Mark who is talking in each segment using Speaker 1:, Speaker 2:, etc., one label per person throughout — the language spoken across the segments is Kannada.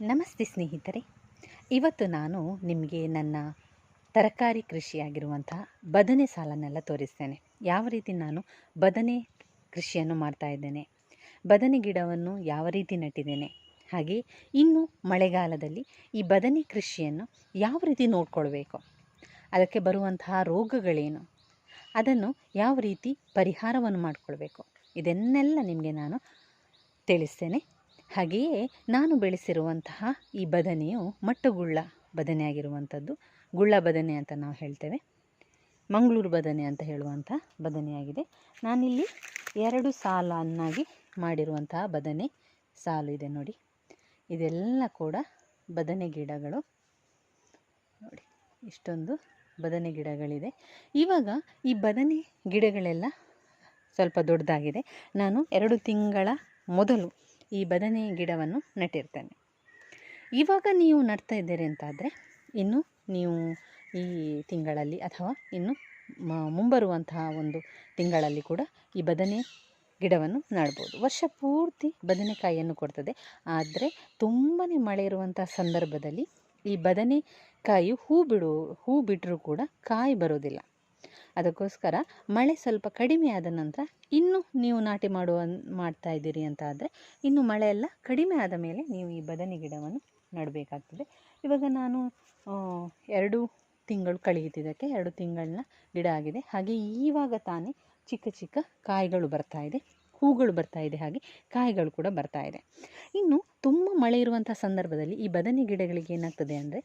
Speaker 1: ನಮಸ್ತೆ ಸ್ನೇಹಿತರೆ. ಇವತ್ತು ನಾನು ನಿಮಗೆ ನನ್ನ ತರಕಾರಿ ಕೃಷಿಯಾಗಿರುವಂತಹ ಬದನೆ ಸಾಲನ್ನೆಲ್ಲ ತೋರಿಸ್ತೇನೆ. ಯಾವ ರೀತಿ ನಾನು ಬದನೆ ಕೃಷಿಯನ್ನು ಮಾಡ್ತಾ ಇದ್ದೇನೆ, ಬದನೆ ಗಿಡವನ್ನು ಯಾವ ರೀತಿ ನೆಟ್ಟಿದ್ದೇನೆ, ಹಾಗೆ ಇನ್ನು ಮಳೆಗಾಲದಲ್ಲಿ ಈ ಬದನೆ ಕೃಷಿಯನ್ನು ಯಾವ ರೀತಿ ನೋಡ್ಕೊಳ್ಬೇಕು, ಅದಕ್ಕೆ ಬರುವಂತಹ ರೋಗಗಳೇನು, ಅದನ್ನು ಯಾವ ರೀತಿ ಪರಿಹಾರವನ್ನು ಮಾಡಿಕೊಳ್ಬೇಕು, ಇದನ್ನೆಲ್ಲ ನಿಮಗೆ ನಾನು ತಿಳಿಸ್ತೇನೆ. ಹಾಗೆಯೇ ನಾನು ಬೆಳೆಸಿರುವಂತಹ ಈ ಬದನೆಯು ಮಟ್ಟುಗುಳ್ಳ ಬದನೆಯಾಗಿರುವಂಥದ್ದು ಗುಳ್ಳ ಬದನೆ ಅಂತ ನಾವು ಹೇಳ್ತೇವೆ. ಮಂಗಳೂರು ಬದನೆ ಅಂತ ಹೇಳುವಂಥ ಬದನೆಯಾಗಿದೆ. ನಾನಿಲ್ಲಿ ಎರಡು ಸಾಲನ್ನಾಗಿ ಮಾಡಿರುವಂತಹ ಬದನೆ ಸಾಲು ಇದೆ ನೋಡಿ. ಇದೆಲ್ಲ ಕೂಡ ಬದನೆ ಗಿಡಗಳು. ನೋಡಿ, ಇಷ್ಟೊಂದು ಬದನೆ ಗಿಡಗಳಿದೆ. ಇವಾಗ ಈ ಬದನೆ ಗಿಡಗಳೆಲ್ಲ ಸ್ವಲ್ಪ ದೊಡ್ಡದಾಗಿದೆ. ನಾನು ಎರಡು ತಿಂಗಳ ಮೊದಲು ಈ ಬದನೆ ಗಿಡವನ್ನು ನೆಟ್ಟಿರ್ತೇನೆ. ಇವಾಗ ನೀವು ನಡ್ತಾ ಇದ್ದೀರಿ ಅಂತಾದರೆ, ಇನ್ನು ನೀವು ಈ ತಿಂಗಳಲ್ಲಿ ಅಥವಾ ಇನ್ನು ಮುಂಬರುವಂತಹ ಒಂದು ತಿಂಗಳಲ್ಲಿ ಕೂಡ ಈ ಬದನೆ ಗಿಡವನ್ನು ನೆಡ್ಬೋದು. ವರ್ಷ ಪೂರ್ತಿ ಬದನೆಕಾಯಿಯನ್ನು ಕೊಡ್ತದೆ. ಆದರೆ ತುಂಬಾ ಮಳೆ ಇರುವಂಥ ಸಂದರ್ಭದಲ್ಲಿ ಈ ಬದನೆಕಾಯಿ ಹೂ ಬಿಡು, ಹೂ ಬಿಟ್ಟರೂ ಕೂಡ ಕಾಯಿ ಬರೋದಿಲ್ಲ. ಅದಕ್ಕೋಸ್ಕರ ಮಳೆ ಸ್ವಲ್ಪ ಕಡಿಮೆ ಆದ ನಂತರ ಇನ್ನು ನೀವು ನಾಟಿ ಮಾಡುವ, ಮಾಡ್ತಾ ಇದ್ದೀರಿ ಅಂತ ಆದರೆ ಇನ್ನು ಮಳೆ ಎಲ್ಲ ಕಡಿಮೆ ಆದ ಮೇಲೆ ನೀವು ಈ ಬದನೆ ಗಿಡವನ್ನು ನೆಡಬೇಕಾಗ್ತದೆ. ಇವಾಗ ನಾನು ಎರಡು ತಿಂಗಳು ಕಳೆಯುತ್ತಿದ್ದಕ್ಕೆ ಎರಡು ತಿಂಗಳನ್ನ ಗಿಡ ಆಗಿದೆ. ಹಾಗೆ ಈವಾಗ ತಾನೇ ಚಿಕ್ಕ ಚಿಕ್ಕ ಕಾಯಿಗಳು ಬರ್ತಾ ಇದೆ, ಹೂಗಳು ಬರ್ತಾ ಇದೆ, ಹಾಗೆ ಕಾಯಿಗಳು ಕೂಡ ಬರ್ತಾ ಇದೆ. ಇನ್ನು ತುಂಬ ಮಳೆ ಇರುವಂಥ ಸಂದರ್ಭದಲ್ಲಿ ಈ ಬದನೆ ಗಿಡಗಳಿಗೆ ಏನಾಗ್ತದೆ ಅಂದರೆ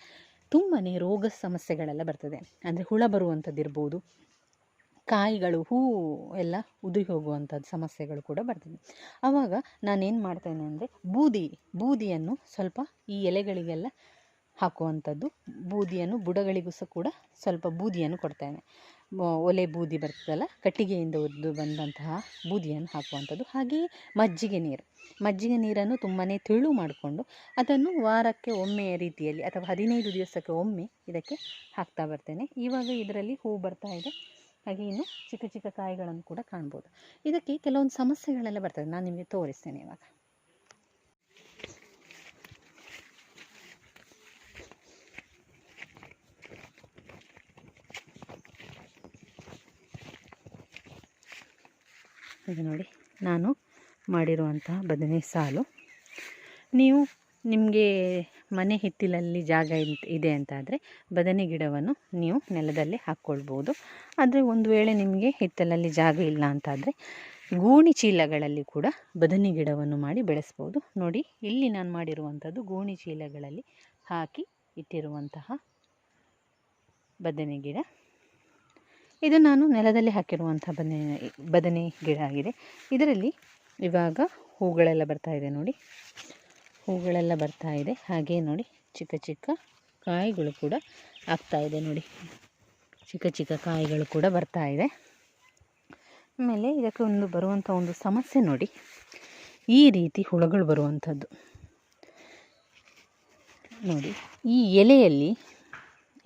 Speaker 1: ತುಂಬಾ ರೋಗ ಸಮಸ್ಯೆಗಳೆಲ್ಲ ಬರ್ತದೆ. ಅಂದರೆ ಹುಳ ಬರುವಂಥದ್ದು ಇರ್ಬೋದು ಕಾಯಿಗಳು, ಹೂ ಎಲ್ಲ ಉದುರಿ ಹೋಗುವಂಥದ್ದು ಸಮಸ್ಯೆಗಳು ಕೂಡ ಬರ್ತದೆ. ಆವಾಗ ನಾನೇನು ಮಾಡ್ತೇನೆ ಅಂದರೆ ಬೂದಿ, ಬೂದಿಯನ್ನು ಸ್ವಲ್ಪ ಈ ಎಲೆಗಳಿಗೆಲ್ಲ ಹಾಕುವಂಥದ್ದು, ಬೂದಿಯನ್ನು ಬುಡಗಳಿಗೂ ಸಹ ಕೂಡ ಸ್ವಲ್ಪ ಬೂದಿಯನ್ನು ಕೊಡ್ತೇನೆ. ಒಲೆ ಬೂದಿ ಬರ್ತದಲ್ಲ, ಕಟ್ಟಿಗೆಯಿಂದ ಉದ್ದು ಬಂದಂತಹ ಬೂದಿಯನ್ನು ಹಾಕುವಂಥದ್ದು. ಹಾಗೆಯೇ ಮಜ್ಜಿಗೆ ನೀರು. ಮಜ್ಜಿಗೆ ನೀರನ್ನು ತುಂಬಾ ತೆಳು ಮಾಡಿಕೊಂಡು ಅದನ್ನು ವಾರಕ್ಕೆ ಒಮ್ಮೆಯ ರೀತಿಯಲ್ಲಿ ಅಥವಾ ಹದಿನೈದು ದಿವಸಕ್ಕೆ ಒಮ್ಮೆ ಇದಕ್ಕೆ ಹಾಕ್ತಾ ಬರ್ತೇನೆ. ಇವಾಗ ಇದರಲ್ಲಿ ಹೂ ಬರ್ತಾ ಇದೆ. ಹಾಗೆ ಇನ್ನು ಚಿಕ್ಕ ಚಿಕ್ಕ ಕಾಯಿಗಳನ್ನು ಕೂಡ ಕಾಣ್ಬೋದು. ಇದಕ್ಕೆ ಕೆಲವೊಂದು ಸಮಸ್ಯೆಗಳೆಲ್ಲ ಬರ್ತದೆ. ನಾನು ನಿಮಗೆ ತೋರಿಸ್ತೇನೆ ಇವಾಗ. ಇದು ನೋಡಿ, ನಾನು ಮಾಡಿರುವಂತಹ ಬದನೆ ಸಾಲು. ನೀವು ನಿಮಗೆ ಮನೆ ಹಿತ್ತಿಲಲ್ಲಿ ಜಾಗ ಇದೆ ಅಂತಾದರೆ ಬದನೆ ಗಿಡವನ್ನು ನೀವು ನೆಲದಲ್ಲಿ ಹಾಕ್ಕೊಳ್ಬೋದು. ಆದರೆ ಒಂದು ವೇಳೆ ನಿಮಗೆ ಹಿತ್ತಲಲ್ಲಿ ಜಾಗ ಇಲ್ಲ ಅಂತಾದರೆ ಗೋಣಿ ಚೀಲಗಳಲ್ಲಿ ಕೂಡ ಬದನೆ ಗಿಡವನ್ನು ಮಾಡಿ ಬೆಳೆಸ್ಬೋದು. ನೋಡಿ, ಇಲ್ಲಿ ನಾನು ಮಾಡಿರುವಂಥದ್ದು ಗೋಣಿ ಚೀಲಗಳಲ್ಲಿ ಹಾಕಿ ಇಟ್ಟಿರುವಂತಹ ಬದನೆ ಗಿಡ. ಇದು ನಾನು ನೆಲದಲ್ಲಿ ಹಾಕಿರುವಂಥ ಬದನೆ ಬದನೆ ಗಿಡ ಆಗಿದೆ. ಇದರಲ್ಲಿ ಇವಾಗ ಹೂಗಳೆಲ್ಲ ಬರ್ತಾ ಇದೆ ನೋಡಿ. ಹೂಗಳೆಲ್ಲ ಬರ್ತಾ ಇದೆ. ಹಾಗೆ ನೋಡಿ, ಚಿಕ್ಕ ಚಿಕ್ಕ ಕಾಯಿಗಳು ಕೂಡ ಆಗ್ತಾ ಇದೆ ನೋಡಿ. ಚಿಕ್ಕ ಚಿಕ್ಕ ಕಾಯಿಗಳು ಕೂಡ ಬರ್ತಾ ಇದೆ. ಆಮೇಲೆ ಇದಕ್ಕೆ ಒಂದು ಬರುವಂಥ ಒಂದು ಸಮಸ್ಯೆ ನೋಡಿ. ಈ ರೀತಿ ಹುಳುಗಳು ಬರುವಂಥದ್ದು. ನೋಡಿ, ಈ ಎಲೆಯಲ್ಲಿ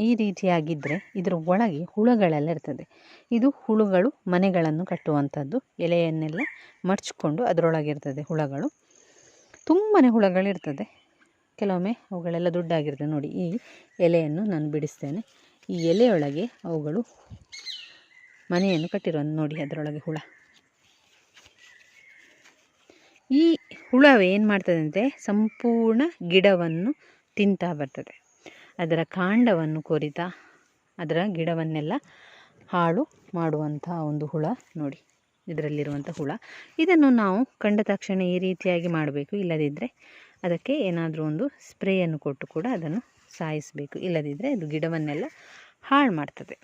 Speaker 1: ಈ ರೀತಿಯಾಗಿದ್ದರೆ ಇದರ ಒಳಗೆ ಹುಳುಗಳೆಲ್ಲ ಇರ್ತದೆ. ಇದು ಹುಳುಗಳು ಮನೆಗಳನ್ನು ಕಟ್ಟುವಂಥದ್ದು. ಎಲೆಯನ್ನೆಲ್ಲ ಮಡ್ಚಿಕೊಂಡು ಅದರೊಳಗಿರ್ತದೆ ಹುಳಗಳು. ತುಂಬಾ ಹುಳಗಳಿರ್ತದೆ. ಕೆಲವೊಮ್ಮೆ ಅವುಗಳೆಲ್ಲ ದುಡ್ಡಾಗಿರ್ತದೆ ನೋಡಿ. ಈ ಎಲೆಯನ್ನು ನಾನು ಬಿಡಿಸ್ತೇನೆ. ಈ ಎಲೆಯೊಳಗೆ ಅವುಗಳು ಮನೆಯನ್ನು ಕಟ್ಟಿರೋ ನೋಡಿ ಅದರೊಳಗೆ ಹುಳ. ಈ ಹುಳವೇ ಏನು ಮಾಡ್ತದೆ ಅಂದರೆ ಸಂಪೂರ್ಣ ಗಿಡವನ್ನು ತಿಂತಾ ಬರ್ತದೆ. ಅದರ ಕಾಂಡವನ್ನು ಕೊರಿತಾ ಅದರ ಗಿಡವನ್ನೆಲ್ಲ ಹಾಳು ಮಾಡುವಂತಹ ಒಂದು ಹುಳ ನೋಡಿ. ಇದರಲ್ಲಿರುವಂಥ ಹುಳ. ಇದನ್ನು ನಾವು ಕಂಡ ತಕ್ಷಣ ಈ ರೀತಿಯಾಗಿ ಮಾಡಬೇಕು. ಇಲ್ಲದಿದ್ದರೆ ಅದಕ್ಕೆ ಏನಾದರೂ ಒಂದು ಸ್ಪ್ರೇಯನ್ನು ಕೊಟ್ಟು ಕೂಡ ಅದನ್ನು ಸಾಯಿಸಬೇಕು. ಇಲ್ಲದಿದ್ದರೆ ಅದು ಗಿಡವನ್ನೆಲ್ಲ ಹಾಳು ಮಾಡ್ತದೆ.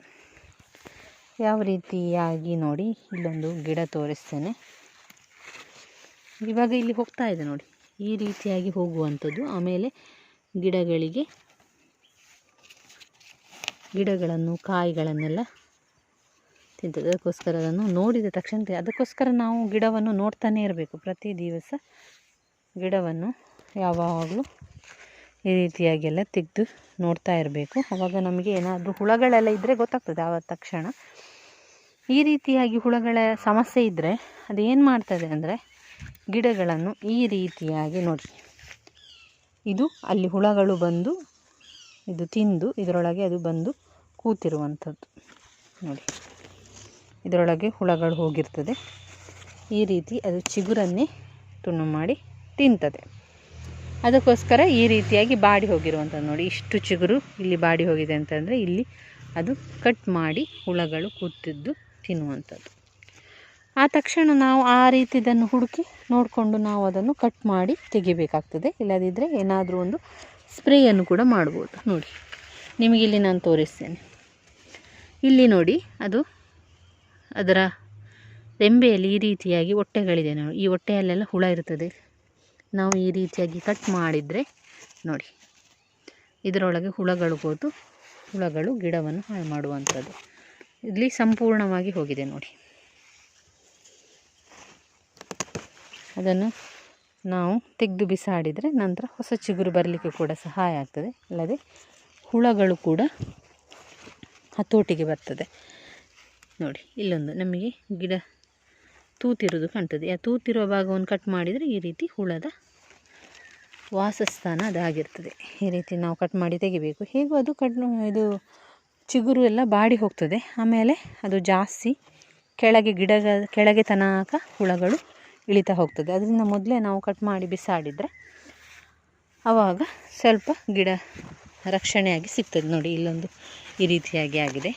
Speaker 1: ಯಾವ ರೀತಿಯಾಗಿ ನೋಡಿ ಇಲ್ಲೊಂದು ಗಿಡ ತೋರಿಸ್ತೇನೆ. ಇವಾಗ ಇಲ್ಲಿ ಹೋಗ್ತಾ ಇದೆ ನೋಡಿ. ಈ ರೀತಿಯಾಗಿ ಹೋಗುವಂಥದ್ದು. ಆಮೇಲೆ ಗಿಡಗಳಿಗೆ ಗಿಡಗಳನ್ನು, ಕಾಯಿಗಳನ್ನೆಲ್ಲ ತಿಂತದೆ ಅದಕ್ಕೋಸ್ಕರ ಅದನ್ನು ನೋಡಿದ ತಕ್ಷಣ ಅದಕ್ಕೋಸ್ಕರ ನಾವು ಗಿಡವನ್ನು ನೋಡ್ತಾನೆ ಇರಬೇಕು. ಪ್ರತಿ ದಿವಸ ಗಿಡವನ್ನು ಯಾವಾಗಲೂ ಈ ರೀತಿಯಾಗೆಲ್ಲ ತೆಗೆದು ನೋಡ್ತಾ ಇರಬೇಕು. ಆವಾಗ ನಮಗೆ ಏನಾದರೂ ಹುಳಗಳೆಲ್ಲ ಇದ್ದರೆ ಗೊತ್ತಾಗ್ತದೆ. ಆವ ತಕ್ಷಣ ಈ ರೀತಿಯಾಗಿ ಹುಳಗಳ ಸಮಸ್ಯೆ ಇದ್ದರೆ ಅದೇನು ಮಾಡ್ತದೆ ಅಂದರೆ ಗಿಡಗಳನ್ನು ಈ ರೀತಿಯಾಗಿ ನೋಡಿ. ಇದು ಅಲ್ಲಿ ಹುಳಗಳು ಬಂದು, ಇದು ತಿಂದು, ಇದರೊಳಗೆ ಅದು ಬಂದು ಕೂತಿರುವಂಥದ್ದು ನೋಡಿ. ಇದರೊಳಗೆ ಹುಳಗಳು ಹೋಗಿರ್ತದೆ. ಈ ರೀತಿ ಅದು ಚಿಗುರನ್ನೇ ತುಂಡು ಮಾಡಿ ತಿಂತದೆ. ಅದಕ್ಕೋಸ್ಕರ ಈ ರೀತಿಯಾಗಿ ಬಾಡಿ ಹೋಗಿರುವಂಥದ್ದು ನೋಡಿ. ಇಷ್ಟು ಚಿಗುರು ಇಲ್ಲಿ ಬಾಡಿ ಹೋಗಿದೆ ಅಂತಂದರೆ ಇಲ್ಲಿ ಅದು ಕಟ್ ಮಾಡಿ ಹುಳಗಳು ಕೂತಿದ್ದು ತಿನ್ನುವಂಥದ್ದು. ಆ ತಕ್ಷಣ ನಾವು ಆ ರೀತಿದನ್ನು ಹುಡುಕಿ ನೋಡಿಕೊಂಡು ನಾವು ಅದನ್ನು ಕಟ್ ಮಾಡಿ ತೆಗಿಬೇಕಾಗ್ತದೆ. ಇಲ್ಲದಿದ್ದರೆ ಏನಾದರೂ ಒಂದು ಸ್ಪ್ರೇಯನ್ನು ಕೂಡ ಮಾಡ್ಬೋದು. ನೋಡಿ ನಿಮಗೆ ಇಲ್ಲಿ ನಾನು ತೋರಿಸ್ತೇನೆ. ಇಲ್ಲಿ ನೋಡಿ, ಅದು ಅದರ ರೆಂಬೆಯಲ್ಲಿ ಈ ರೀತಿಯಾಗಿ ಹೊಟ್ಟೆಗಳಿದೆ ನೋಡಿ. ಈ ಹೊಟ್ಟೆಯಲ್ಲೆಲ್ಲ ಹುಳ ಇರ್ತದೆ. ನಾವು ಈ ರೀತಿಯಾಗಿ ಕಟ್ ಮಾಡಿದರೆ ನೋಡಿ. ಇದರೊಳಗೆ ಹುಳಗಳು ಕೂತು ಹುಳಗಳು ಗಿಡವನ್ನು ಹಾಳು ಮಾಡುವಂಥದ್ದು. ಇಲ್ಲಿ ಸಂಪೂರ್ಣವಾಗಿ ಹೋಗಿದೆ ನೋಡಿ. ಅದನ್ನು ನಾವು ತೆಗೆದು ಬಿಸಾಡಿದರೆ ನಂತರ ಹೊಸ ಚಿಗುರು ಬರಲಿಕ್ಕೆ ಕೂಡ ಸಹಾಯ ಆಗ್ತದೆ. ಅಲ್ಲದೆ ಹುಳಗಳು ಕೂಡ ಹತೋಟಿಗೆ ಬರ್ತದೆ. ನೋಡಿ, ಇಲ್ಲೊಂದು ನಮಗೆ ಗಿಡ ತೂತಿರೋದು ಕಾಣ್ತದೆ ಆ ತೂತಿರುವ ಭಾಗವನ್ನು ಕಟ್ ಮಾಡಿದರೆ ಈ ರೀತಿ ಹುಳದ ವಾಸಸ್ಥಾನ ಅದಾಗಿರ್ತದೆ. ಈ ರೀತಿ ನಾವು ಕಟ್ ಮಾಡಿ ತೆಗಿಬೇಕು. ಹೇಗೂ ಅದು ಕಟ್ ಇದು ಚಿಗುರು ಎಲ್ಲ ಬಾಡಿ ಹೋಗ್ತದೆ. ಆಮೇಲೆ ಅದು ಜಾಸ್ತಿ ಕೆಳಗೆ ಗಿಡ ಕೆಳಗೆ ತನಕ ಹುಳಗಳು ಇಳಿತಾ ಹೋಗ್ತದೆ. ಅದರಿಂದ ಮೊದಲೇ ನಾವು ಕಟ್ ಮಾಡಿ ಬಿಸಾಡಿದರೆ ಆವಾಗ ಸ್ವಲ್ಪ ಗಿಡ ರಕ್ಷಣೆಯಾಗಿ ಸಿಗ್ತದೆ. ನೋಡಿ, ಇಲ್ಲೊಂದು ಈ ರೀತಿಯಾಗಿ ಆಗಿದೆ.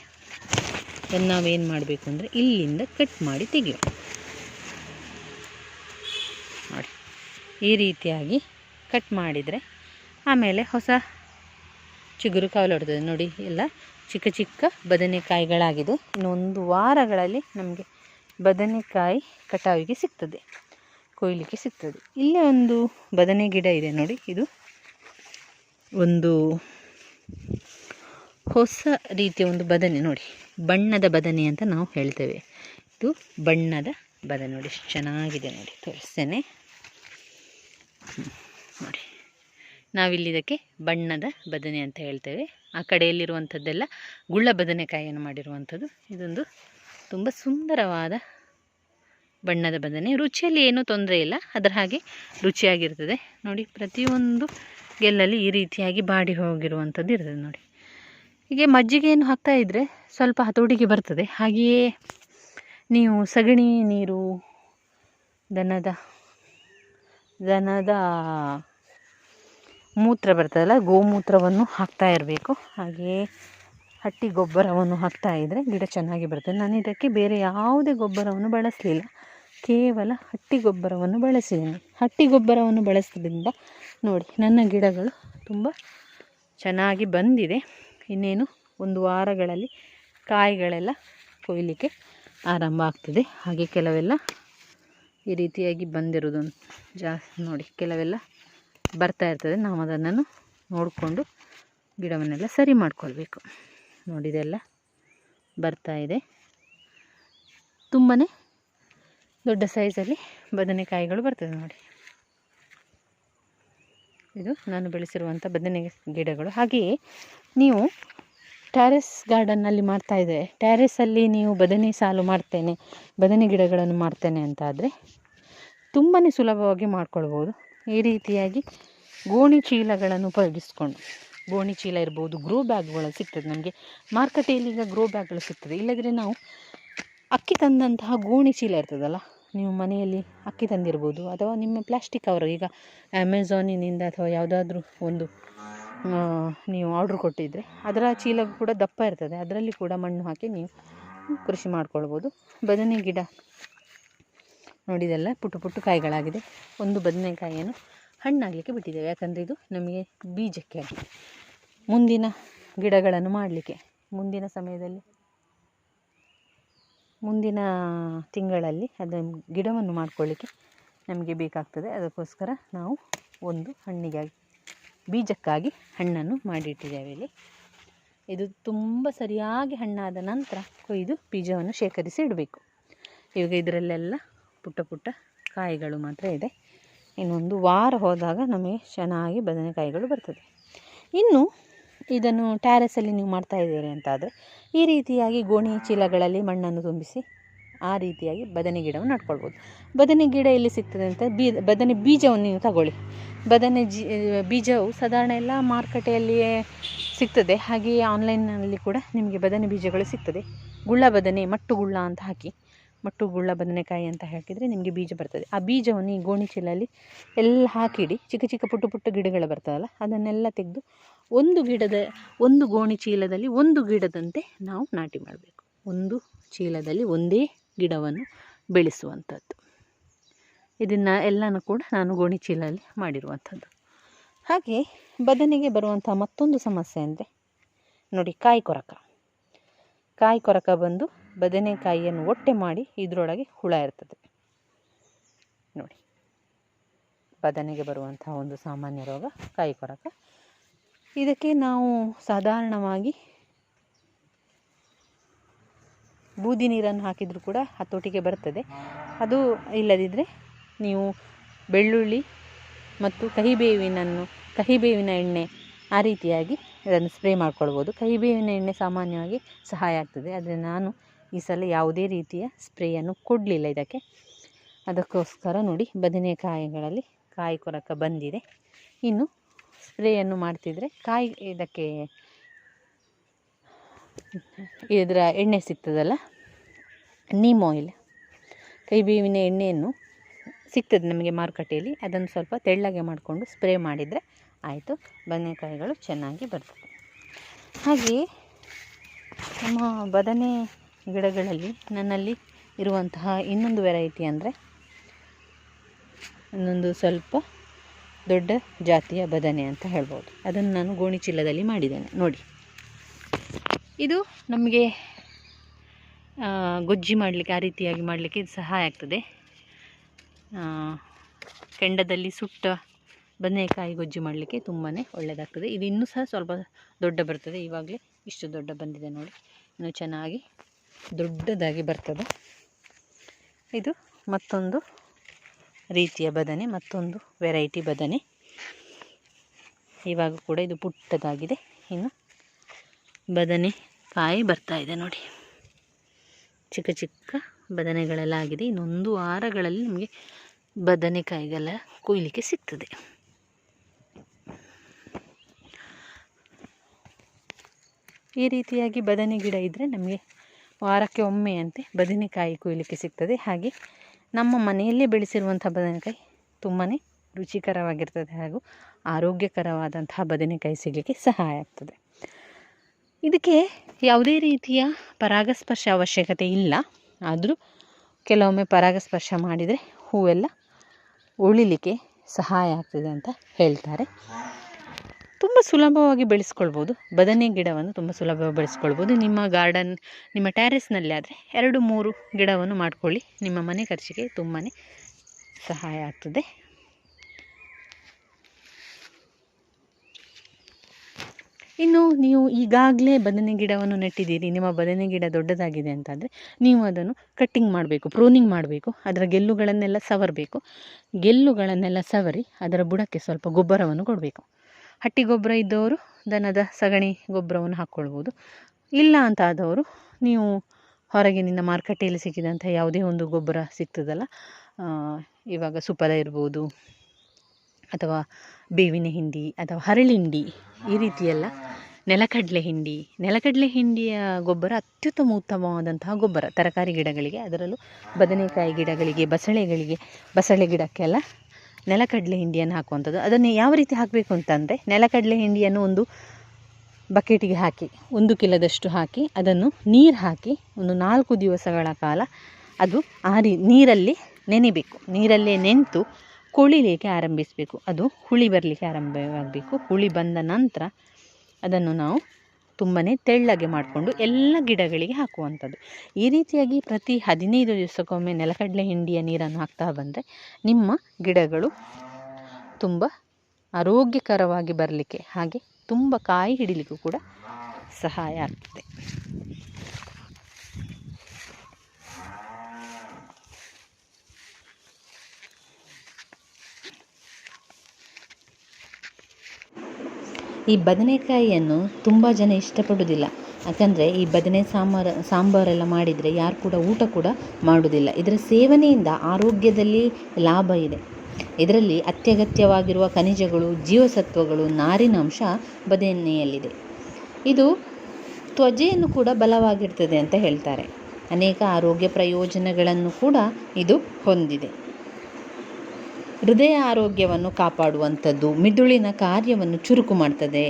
Speaker 1: ಅದನ್ನು ನಾವೇನು ಮಾಡಬೇಕು ಅಂದರೆ ಇಲ್ಲಿಂದ ಕಟ್ ಮಾಡಿ ತೆಗೆಯೋಣ. ಈ ರೀತಿಯಾಗಿ ಕಟ್ ಮಾಡಿದರೆ ಆಮೇಲೆ ಹೊಸ ಚಿಗುರು ಕವಲೊಡ್ತದೆ ನೋಡಿ, ಎಲ್ಲ ಚಿಕ್ಕ ಚಿಕ್ಕ ಬದನೆಕಾಯಿಗಳಾಗಿದೆ ಇನ್ನೊಂದು ವಾರಗಳಲ್ಲಿ ನಮಗೆ ಬದನೆಕಾಯಿ ಕಟಾವಿಗೆ ಸಿಗ್ತದೆ, ಕೊಯ್ಲಿಕ್ಕೆ ಸಿಗ್ತದೆ. ಇಲ್ಲೇ ಒಂದು ಬದನೆ ಗಿಡ ಇದೆ ನೋಡಿ, ಇದು ಒಂದು ಹೊಸ ರೀತಿಯ ಒಂದು ಬದನೆ ನೋಡಿ. ಬಣ್ಣದ ಬದನೆ ಅಂತ ನಾವು ಹೇಳ್ತೇವೆ. ಇದು ಬಣ್ಣದ ಬದನೆ ನೋಡಿ. ಚೆನ್ನಾಗಿದೆ ನೋಡಿ. ತೋರಿಸ್ತೇನೆ. ನೋಡಿ. ನಾವಿಲ್ಲಿ ಇದಕ್ಕೆ ಬಣ್ಣದ ಬದನೆ ಅಂತ ಹೇಳ್ತೇವೆ. ಆ ಕಡೆಯಲ್ಲಿರುವಂಥದ್ದೆಲ್ಲ ಗುಳ್ಳ ಬದನೆಕಾಯಿಯನ್ನು ಮಾಡಿರುವಂಥದ್ದು. ಇದೊಂದು ತುಂಬ ಸುಂದರವಾದ ಬಣ್ಣದ ಬದನೆ. ರುಚಿಯಲ್ಲಿ ಏನೂ ತೊಂದರೆ ಇಲ್ಲ. ಅದರ ಹಾಗೆ ರುಚಿಯಾಗಿರ್ತದೆ. ನೋಡಿ, ಪ್ರತಿಯೊಂದು ಗೆಲ್ಲಲ್ಲಿ ಈ ರೀತಿಯಾಗಿ ಬಾಡಿ ಹೋಗಿರುವಂಥದ್ದು ಇರ್ತದೆ ನೋಡಿ. ಹೀಗೆ ಮಜ್ಜಿಗೆಯನ್ನು ಹಾಕ್ತಾ ಇದ್ದರೆ ಸ್ವಲ್ಪ ಹತೋಟಿಗೆ ಬರ್ತದೆ. ಹಾಗೆಯೇ ನೀವು ಸಗಣಿ ನೀರು, ದನದ ದನದ ಮೂತ್ರ ಬರ್ತದಲ್ಲ, ಗೋಮೂತ್ರವನ್ನು ಹಾಕ್ತಾ ಇರಬೇಕು. ಹಾಗೆಯೇ ಹಟ್ಟಿ ಗೊಬ್ಬರವನ್ನು ಹಾಕ್ತಾ ಇದ್ದರೆ ಗಿಡ ಚೆನ್ನಾಗಿ ಬರ್ತದೆ. ನಾನು ಇದಕ್ಕೆ ಬೇರೆ ಯಾವುದೇ ಗೊಬ್ಬರವನ್ನು ಬಳಸಲಿಲ್ಲ. ಕೇವಲ ಹಟ್ಟಿ ಗೊಬ್ಬರವನ್ನು ಬಳಸಿದ್ದೀನಿ. ಹಟ್ಟಿ ಗೊಬ್ಬರವನ್ನು ಬಳಸೋದ್ರಿಂದ ನೋಡಿ, ನನ್ನ ಗಿಡಗಳು ತುಂಬ ಚೆನ್ನಾಗಿ ಬಂದಿದೆ. ಇನ್ನೇನು ಒಂದು ವಾರಗಳಲ್ಲಿ ಕಾಯಿಗಳೆಲ್ಲ ಕೊಯ್ಲಿಕ್ಕೆ ಆರಂಭ ಆಗ್ತದೆ. ಹಾಗೆ ಕೆಲವೆಲ್ಲ ಈ ರೀತಿಯಾಗಿ ಬಂದಿರೋದು ಜಾಸ್ತಿ ನೋಡಿ. ಕೆಲವೆಲ್ಲ ಬರ್ತಾ ಇರ್ತದೆ. ನಾವು ಅದನ್ನು ನೋಡಿಕೊಂಡು ಗಿಡವನ್ನೆಲ್ಲ ಸರಿ ಮಾಡ್ಕೊಳ್ಬೇಕು. ನೋಡಿ, ಇದೆಲ್ಲ ಬರ್ತಾ ಇದೆ. ತುಂಬಾ ದೊಡ್ಡ ಸೈಜಲ್ಲಿ ಬದನೆಕಾಯಿಗಳು ಬರ್ತದೆ ನೋಡಿ. ಇದು ನಾನು ಬೆಳೆಸಿರುವಂಥ ಬದನೆ ಗಿಡಗಳು. ಹಾಗೆಯೇ ನೀವು ಟ್ಯಾರೆಸ್ ಗಾರ್ಡನ್ನಲ್ಲಿ ಮಾಡ್ತಾ ಇದ್ದರೆ ಟ್ಯಾರೆಸಲ್ಲಿ ನೀವು ಬದನೆ ಸಾಲು ಮಾಡ್ತೇನೆ, ಬದನೆ ಗಿಡಗಳನ್ನು ಮಾಡ್ತೇನೆ ಅಂತ ಆದರೆ ತುಂಬಾ ಸುಲಭವಾಗಿ ಮಾಡ್ಕೊಳ್ಬೋದು. ಈ ರೀತಿಯಾಗಿ ಗೋಣಿ ಚೀಲಗಳನ್ನು ಉಪಯೋಗಿಸ್ಕೊಂಡು, ಗೋಣಿ ಚೀಲ ಇರ್ಬೋದು ಗ್ರೋ ಬ್ಯಾಗ್ಗಳು ಸಿಗ್ತದೆ ನಮಗೆ. ಮಾರುಕಟ್ಟೆಯಲ್ಲಿ ಈಗ ಗ್ರೋ ಬ್ಯಾಗ್ಗಳು ಸಿಗ್ತದೆ. ಇಲ್ಲದ್ರೆ ನಾವು ಅಕ್ಕಿ ತಂದಂತಹ ಗೋಣಿ ಚೀಲ ಇರ್ತದಲ್ಲ ನೀವು ಮನೆಯಲ್ಲಿ ಅಕ್ಕಿ ತಂದಿರ್ಬೋದು ಅಥವಾ ನಿಮ್ಮ ಪ್ಲಾಸ್ಟಿಕ್ ಕವರ್ ಈಗ ಅಮೆಝಾನಿನಿಂದ ಅಥವಾ ಯಾವುದಾದ್ರೂ ಒಂದು ನೀವು ಆರ್ಡ್ರ್ ಕೊಟ್ಟಿದ್ದರೆ ಅದರ ಚೀಲ ಕೂಡ ದಪ್ಪ ಇರ್ತದೆ. ಅದರಲ್ಲಿ ಕೂಡ ಮಣ್ಣು ಹಾಕಿ ನೀವು ಕೃಷಿ ಮಾಡ್ಕೊಳ್ಬೋದು. ಬದನೆ ಗಿಡ ನೋಡಿದೆಲ್ಲ ಪುಟ್ಟು ಪುಟ್ಟು ಕಾಯಿಗಳಾಗಿದೆ. ಒಂದು ಬದನೆಕಾಯಿಯನ್ನು ಹಣ್ಣಾಗಲಿಕ್ಕೆ ಬಿಟ್ಟಿದ್ದೇವೆ. ಯಾಕಂದರೆ ಇದು ನಮಗೆ ಬೀಜಕ್ಕೆ ಮುಂದಿನ ಗಿಡಗಳನ್ನು ಮಾಡಲಿಕ್ಕೆ, ಮುಂದಿನ ಸಮಯದಲ್ಲಿ ಮುಂದಿನ ತಿಂಗಳಲ್ಲಿ ಅದನ್ನು ಗಿಡವನ್ನು ಮಾಡಿಕೊಳ್ಳಿಕ್ಕೆ ನಮಗೆ ಬೇಕಾಗ್ತದೆ. ಅದಕ್ಕೋಸ್ಕರ ನಾವು ಒಂದು ಹಣ್ಣಿಗಾಗಿ, ಬೀಜಕ್ಕಾಗಿ ಹಣ್ಣನ್ನು ಮಾಡಿಟ್ಟಿದ್ದೇವೆ ಇಲ್ಲಿ. ಇದು ತುಂಬ ಸರಿಯಾಗಿ ಹಣ್ಣಾದ ನಂತರ ಕೊಯ್ದು ಬೀಜವನ್ನು ಶೇಖರಿಸಿ ಇಡಬೇಕು. ಇವಾಗ ಇದರಲ್ಲೆಲ್ಲ ಪುಟ್ಟ ಪುಟ್ಟ ಕಾಯಿಗಳು ಮಾತ್ರ ಇದೆ. ಇನ್ನೊಂದು ವಾರ ಹೋದಾಗ ನಮಗೆ ಚೆನ್ನಾಗಿ ಬದನೆಕಾಯಿಗಳು ಬರ್ತದೆ. ಇನ್ನು ಇದನ್ನು ಟ್ಯಾರೆಸಲ್ಲಿ ನೀವು ಮಾಡ್ತಾ ಇದ್ದೀರಿ ಅಂತಾದರೆ, ಈ ರೀತಿಯಾಗಿ ಗೋಣಿ ಚೀಲಗಳಲ್ಲಿ ಮಣ್ಣನ್ನು ತುಂಬಿಸಿ, ಆ ರೀತಿಯಾಗಿ ಬದನೆ ಗಿಡವನ್ನು ನಡ್ಕೊಳ್ಬೋದು. ಬದನೆ ಗಿಡ ಎಲ್ಲಿ ಸಿಗ್ತದೆ ಅಂತ ಬೀ, ಬದನೆ ಬೀಜವನ್ನು ನೀವು ತಗೊಳ್ಳಿ. ಬದನೆ ಜಿ, ಬೀಜವು ಸಾಧಾರಣ ಎಲ್ಲ ಮಾರುಕಟ್ಟೆಯಲ್ಲಿಯೇ ಸಿಗ್ತದೆ, ಹಾಗೆಯೇ ಆನ್ಲೈನ್ನಲ್ಲಿ ಕೂಡ ನಿಮಗೆ ಬದನೆ ಬೀಜಗಳು ಸಿಗ್ತದೆ. ಗುಳ್ಳ ಬದನೆ ಮಟ್ಟು ಗುಳ್ಳ ಅಂತ ಹಾಕಿ ಮಟ್ಟು ಗುಳ್ಳ ಬದನೆಕಾಯಿ ಅಂತ ಹಾಕಿದರೆ ನಿಮಗೆ ಬೀಜ ಬರ್ತದೆ. ಆ ಬೀಜವನ್ನು ಈ ಗೋಣಿ ಚೀಲಲ್ಲಿ ಎಲ್ಲ ಹಾಕಿಡಿ, ಚಿಕ್ಕ ಚಿಕ್ಕ ಪುಟ್ಟ ಪುಟ್ಟ ಗಿಡಗಳು ಬರ್ತದಲ್ಲ ಅದನ್ನೆಲ್ಲ ತೆಗೆದು ಒಂದು ಗಿಡದ, ಒಂದು ಗೋಣಿ ಚೀಲದಲ್ಲಿ ಒಂದು ಗಿಡದಂತೆ ನಾವು ನಾಟಿ ಮಾಡಬೇಕು. ಒಂದು ಚೀಲದಲ್ಲಿ ಒಂದೇ ಗಿಡವನ್ನು ಬೆಳೆಸುವಂಥದ್ದು. ಇದನ್ನು ಎಲ್ಲನೂ ಕೂಡ ನಾನು ಗೋಣಿ ಚೀಲದಲ್ಲಿ ಮಾಡಿರುವಂಥದ್ದು. ಹಾಗೆ ಬದನೆಗೆ ಬರುವಂಥ ಮತ್ತೊಂದು ಸಮಸ್ಯೆ ಅಂದರೆ ನೋಡಿ ಕಾಯಿ ಕೊರಕ. ಕಾಯಿ ಕೊರಕ ಬಂದು ಬದನೆಕಾಯಿಯನ್ನು ಒಟ್ಟೆ ಮಾಡಿ ಇದರೊಳಗೆ ಹುಳ ಇರ್ತದೆ. ನೋಡಿ, ಬದನೆಗೆ ಬರುವಂಥ ಒಂದು ಸಾಮಾನ್ಯ ರೋಗ ಕಾಯಿ ಕೊರಕ. ಇದಕ್ಕೆ ನಾವು ಸಾಧಾರಣವಾಗಿ ಬೂದಿ ನೀರನ್ನು ಹಾಕಿದರೂ ಕೂಡ ಹತೋಟಿಗೆ ಬರ್ತದೆ. ಅದು ಇಲ್ಲದಿದ್ದರೆ ನೀವು ಬೆಳ್ಳುಳ್ಳಿ ಮತ್ತು ಕಹಿಬೇವಿನನ್ನು, ಕಹಿಬೇವಿನ ಎಣ್ಣೆ ಆ ರೀತಿಯಾಗಿ ಇದನ್ನು ಸ್ಪ್ರೇ ಮಾಡ್ಕೊಳ್ಬೋದು. ಕಹಿಬೇವಿನ ಎಣ್ಣೆ ಸಾಮಾನ್ಯವಾಗಿ ಸಹಾಯ ಆಗ್ತದೆ. ಆದರೆ ನಾನು ಈ ಸಲ ಯಾವುದೇ ರೀತಿಯ ಸ್ಪ್ರೇಯನ್ನು ಕೊಡಲಿಲ್ಲ ಇದಕ್ಕೆ. ಅದಕ್ಕೋಸ್ಕರ ನೋಡಿ, ಬದನೆಕಾಯಿಗಳಲ್ಲಿ ಕಾಯಿ ಕೊರಕ ಬಂದಿದೆ. ಇನ್ನು ಸ್ಪ್ರೇಯನ್ನು ಮಾಡ್ತಿದ್ರೆ ಕಾಯಿ ಇದಕ್ಕೆ ಇದರ ಎಣ್ಣೆ ಸಿಗ್ತದಲ್ಲ, ನೀಮ್ ಆಯಿಲ್ ಕೈಬೇವಿನ ಎಣ್ಣೆಯನ್ನು ಸಿಗ್ತದೆ ನಮಗೆ ಮಾರುಕಟ್ಟೆಯಲ್ಲಿ, ಅದನ್ನು ಸ್ವಲ್ಪ ತೆಳ್ಳಗೆ ಮಾಡಿಕೊಂಡು ಸ್ಪ್ರೇ ಮಾಡಿದರೆ ಆಯಿತು, ಬದನೆಕಾಯಿಗಳು ಚೆನ್ನಾಗಿ ಬರ್ತದೆ ಹಾಗೆಯೇ ನಮ್ಮ ಬದನೆ ಗಿಡಗಳಲ್ಲಿ ನನ್ನಲ್ಲಿ ಇರುವಂತಹ ಇನ್ನೊಂದು ವೆರೈಟಿ ಅಂದರೆ, ಇನ್ನೊಂದು ಸ್ವಲ್ಪ ದೊಡ್ಡ ಜಾತಿಯ ಬದನೆ ಅಂತ ಹೇಳ್ಬೋದು. ಅದನ್ನು ನಾನು ಗೋಣಿ ಚೀಲದಲ್ಲಿ ಮಾಡಿದ್ದೇನೆ. ನೋಡಿ. ಇದು ನಮಗೆ ಗೊಜ್ಜಿ ಮಾಡಲಿಕ್ಕೆ, ಆ ರೀತಿಯಾಗಿ ಮಾಡಲಿಕ್ಕೆ ಇದು ಸಹಾಯ ಆಗ್ತದೆ. ಕೆಂಡದಲ್ಲಿ ಸುಟ್ಟ ಬದನೆಕಾಯಿ ಗೊಜ್ಜಿ ಮಾಡಲಿಕ್ಕೆ ತುಂಬಾ ಒಳ್ಳೆಯದಾಗ್ತದೆ. ಇದು ಇನ್ನೂ ಸಹ ಸ್ವಲ್ಪ ದೊಡ್ಡ ಬರ್ತದೆ. ಇವಾಗಲೇ ಇಷ್ಟು ದೊಡ್ಡ ಬಂದಿದೆ ನೋಡಿ. ಇನ್ನು ಚೆನ್ನಾಗಿ ದೊಡ್ಡದಾಗಿ ಬರ್ತದೆ. ಇದು ಮತ್ತೊಂದು ರೀತಿಯ ಬದನೆ, ಮತ್ತೊಂದು ವೆರೈಟಿ ಬದನೆ. ಇವಾಗ ಕೂಡ ಇದು ಪುಟ್ಟದಾಗಿದೆ. ಇನ್ನು ಬದನೆ ಕಾಯಿ ಬರ್ತಾ ಇದೆ ನೋಡಿ. ಚಿಕ್ಕ ಚಿಕ್ಕ ಬದನೆಗಳೆಲ್ಲ ಆಗಿದೆ ಇನ್ನೊಂದು ವಾರಗಳಲ್ಲಿ ನಮಗೆ ಬದನೆಕಾಯಿಗೆಲ್ಲ ಕೊಯ್ಲಿಕ್ಕೆ ಸಿಗ್ತದೆ. ಈ ರೀತಿಯಾಗಿ ಬದನೆ ಗಿಡ ಇದ್ದರೆ ನಮಗೆ ವಾರಕ್ಕೆ ಒಮ್ಮೆಯಂತೆ ಬದನೆಕಾಯಿ ಕೊಯ್ಲಿಕ್ಕೆ ಸಿಗ್ತದೆ. ಹಾಗೆ ನಮ್ಮ ಮನೆಯಲ್ಲೇ ಬೆಳೆಸಿರುವಂಥ ಬದನೆಕಾಯಿ ತುಂಬಾ ರುಚಿಕರವಾಗಿರ್ತದೆ ಹಾಗೂ ಆರೋಗ್ಯಕರವಾದಂತಹ ಬದನೆಕಾಯಿ ಸಿಗಲಿಕ್ಕೆ ಸಹಾಯ ಆಗ್ತದೆ. ಇದಕ್ಕೆ ಯಾವುದೇ ರೀತಿಯ ಪರಾಗಸ್ಪರ್ಶ ಅವಶ್ಯಕತೆ ಇಲ್ಲ. ಆದರೂ ಕೆಲವೊಮ್ಮೆ ಪರಾಗಸ್ಪರ್ಶ ಮಾಡಿದರೆ ಹೂವೆಲ್ಲ ಉಳಿಲಿಕ್ಕೆ ಸಹಾಯ ಆಗ್ತದೆ ಅಂತ ಹೇಳ್ತಾರೆ. ತುಂಬ ಸುಲಭವಾಗಿ ಬೆಳೆಸ್ಕೊಳ್ಬೋದು. ಬದನೆ ಗಿಡವನ್ನು ತುಂಬ ಸುಲಭವಾಗಿ ಬೆಳೆಸ್ಕೊಳ್ಬೋದು. ನಿಮ್ಮ ಗಾರ್ಡನ್ ನಿಮ್ಮ ಟ್ಯಾರೆಸ್ನಲ್ಲಿ ಆದರೆ ಎರಡು, ಮೂರು ಗಿಡವನ್ನು ಮಾಡ್ಕೊಳ್ಳಿ. ನಿಮ್ಮ ಮನೆ ಖರ್ಚಿಗೆ ತುಂಬಾ ಸಹಾಯ ಆಗ್ತದೆ. ಇನ್ನು ನೀವು ಈಗಾಗಲೇ ಬದನೆ ಗಿಡವನ್ನು ನೆಟ್ಟಿದ್ದೀರಿ. ನಿಮ್ಮ ಬದನೆ ಗಿಡ ದೊಡ್ಡದಾಗಿದೆ ಅಂತಂದರೆ ನೀವು ಅದನ್ನು ಕಟ್ಟಿಂಗ್ ಮಾಡಬೇಕು ಪ್ರೂನಿಂಗ್ ಮಾಡಬೇಕು, ಅದರ ಗೆಲ್ಲುಗಳನ್ನೆಲ್ಲ ಸವರಬೇಕು. ಗೆಲ್ಲುಗಳನ್ನೆಲ್ಲ ಸವರಿ ಅದರ ಬುಡಕ್ಕೆ ಸ್ವಲ್ಪ ಗೊಬ್ಬರವನ್ನು ಕೊಡಬೇಕು. ಹಟ್ಟಿ ಗೊಬ್ಬರ ಇದ್ದವರು ದನದ ಸಗಣಿ ಗೊಬ್ಬರವನ್ನು ಹಾಕ್ಕೊಳ್ಬೋದು. ಇಲ್ಲ ಅಂತ ಆದವರು ನೀವು ಹೊರಗಿನಿಂದ ಮಾರುಕಟ್ಟೆಯಲ್ಲಿ ಸಿಕ್ಕಿದಂಥ ಯಾವುದೇ ಒಂದು ಗೊಬ್ಬರ ಸಿಗ್ತದಲ್ಲ ಇವಾಗ ಸುಫಲ ಇರ್ಬೋದು ಅಥವಾ ಬೇವಿನ ಹಿಂಡಿ ಅಥವಾ ಹರಳಿಂಡಿ ಈ ರೀತಿಯೆಲ್ಲ ನೆಲಕಡಲೆ ಹಿಂಡಿ. ನೆಲಕಡಲೆ ಹಿಂಡಿಯ ಗೊಬ್ಬರ ಅತ್ಯುತ್ತಮ ಉತ್ತಮವಾದಂತಹ ಗೊಬ್ಬರ. ತರಕಾರಿ ಗಿಡಗಳಿಗೆ, ಅದರಲ್ಲೂ ಬದನೆಕಾಯಿ ಗಿಡಗಳಿಗೆ ಬಸಳೆಗಳಿಗೆ ಬಸಳೆ ಗಿಡಕ್ಕೆಲ್ಲ ನೆಲಕಡಲೆ ಹಿಂಡಿಯನ್ನು ಹಾಕುವಂಥದ್ದು. ಅದನ್ನು ಯಾವ ರೀತಿ ಹಾಕಬೇಕು ಅಂತಂದರೆ, ನೆಲಕಡಲೆ ಹಿಂಡಿಯನ್ನು ಒಂದು ಬಕೆಟಿಗೆ ಹಾಕಿ, ಒಂದು ಕಿಲದಷ್ಟು ಹಾಕಿ, ಅದನ್ನು ನೀರು ಹಾಕಿ, ಒಂದು ನಾಲ್ಕು ದಿವಸಗಳ ಕಾಲ ಅದು ಆರಿ ನೀರಲ್ಲಿ ನೆನೆಬೇಕು. ನೀರಲ್ಲೇ ನೆಂತು ಕೊಳಿಲಿಕ್ಕೆ ಆರಂಭಿಸಬೇಕು. ಅದು ಹುಳಿ ಬರಲಿಕ್ಕೆ ಆರಂಭವಾಗಬೇಕು. ಹುಳಿ ಬಂದ ನಂತರ ಅದನ್ನು ನಾವು ತುಂಬಾ ತೆಳ್ಳಗೆ ಮಾಡಿಕೊಂಡು ಎಲ್ಲ ಗಿಡಗಳಿಗೆ ಹಾಕುವಂಥದ್ದು. ಈ ರೀತಿಯಾಗಿ ಪ್ರತಿ ಹದಿನೈದು ದಿವಸಕ್ಕೊಮ್ಮೆ ನೆಲಕಡಲೆ ಹಿಂಡಿಯ ನೀರನ್ನು ಹಾಕ್ತಾ ಬಂದರೆ ನಿಮ್ಮ ಗಿಡಗಳು ತುಂಬ ಆರೋಗ್ಯಕರವಾಗಿ ಬರಲಿಕ್ಕೆ ಹಾಗೆ ತುಂಬ ಕಾಯಿ ಹಿಡಿಲಿಕ್ಕೂ ಕೂಡ ಸಹಾಯ ಆಗ್ತದೆ. ಈ ಬದನೆಕಾಯಿಯನ್ನು ತುಂಬ ಜನ ಇಷ್ಟಪಡುವುದಿಲ್ಲ. ಯಾಕಂದರೆ ಈ ಬದನೆ ಸಾಂಬಾರು, ಸಾಂಬಾರೆಲ್ಲ ಮಾಡಿದರೆ ಯಾರು ಕೂಡ ಊಟ ಕೂಡ ಮಾಡುವುದಿಲ್ಲ. ಇದರ ಸೇವನೆಯಿಂದ ಆರೋಗ್ಯದಲ್ಲಿ ಲಾಭ ಇದೆ. ಇದರಲ್ಲಿ ಅತ್ಯಗತ್ಯವಾಗಿರುವ ಖನಿಜಗಳು, ಜೀವಸತ್ವಗಳು ನಾರಿನಾಂಶ ಬದನೆಯಲ್ಲಿದೆ. ಇದು ತ್ವಚೆಯನ್ನು ಕೂಡ ಬಲವಾಗಿರ್ತದೆ ಅಂತ ಹೇಳ್ತಾರೆ. ಅನೇಕ ಆರೋಗ್ಯ ಪ್ರಯೋಜನಗಳನ್ನು ಕೂಡ ಇದು ಹೊಂದಿದೆ. ಹೃದಯ ಆರೋಗ್ಯವನ್ನು ಕಾಪಾಡುವಂಥದ್ದು, ಮಿದುಳಿನ ಕಾರ್ಯವನ್ನು ಚುರುಕು ಮಾಡ್ತದೆ.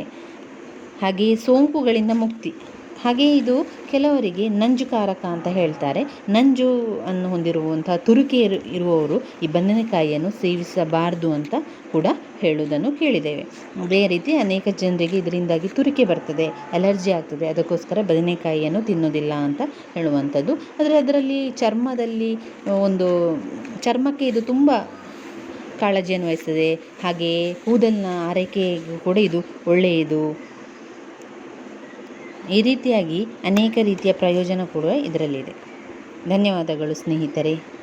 Speaker 1: ಹಾಗೆಯೇ ಸೋಂಕುಗಳಿಂದ ಮುಕ್ತಿ. ಹಾಗೆಯೇ ಇದು ಕೆಲವರಿಗೆ ನಂಜುಕಾರಕ ಅಂತ ಹೇಳ್ತಾರೆ. ನಂಜು ಅನ್ನು ಹೊಂದಿರುವಂಥ ತುರುಕಿ ಇರು, ಇರುವವರು ಈ ಬದನೆಕಾಯಿಯನ್ನು ಸೇವಿಸಬಾರದು ಅಂತ ಕೂಡ ಹೇಳುವುದನ್ನು ಕೇಳಿದ್ದೇವೆ. ಅದೇ ರೀತಿ ಅನೇಕ ಜನರಿಗೆ ಇದರಿಂದಾಗಿ ತುರಿಕೆ ಬರ್ತದೆ, ಅಲರ್ಜಿ ಆಗ್ತದೆ. ಅದಕ್ಕೋಸ್ಕರ ಬದನೆಕಾಯಿಯನ್ನು ತಿನ್ನೋದಿಲ್ಲ ಅಂತ ಹೇಳುವಂಥದ್ದು. ಆದರೆ ಅದರಲ್ಲಿ ಚರ್ಮದಲ್ಲಿ ಒಂದು, ಚರ್ಮಕ್ಕೆ ಇದು ತುಂಬ ಕಾಳಜಿಯನ್ನು ವಹಿಸ್ತದೆ. ಹಾಗೆಯೇ ಕೂದಲಿನ ಆರೈಕೆಗೂ ಕೂಡ ಇದು ಒಳ್ಳೆಯದು. ಈ ರೀತಿಯಾಗಿ ಅನೇಕ ರೀತಿಯ ಪ್ರಯೋಜನ ಕೂಡ ಇದರಲ್ಲಿದೆ. ಧನ್ಯವಾದಗಳು ಸ್ನೇಹಿತರೆ.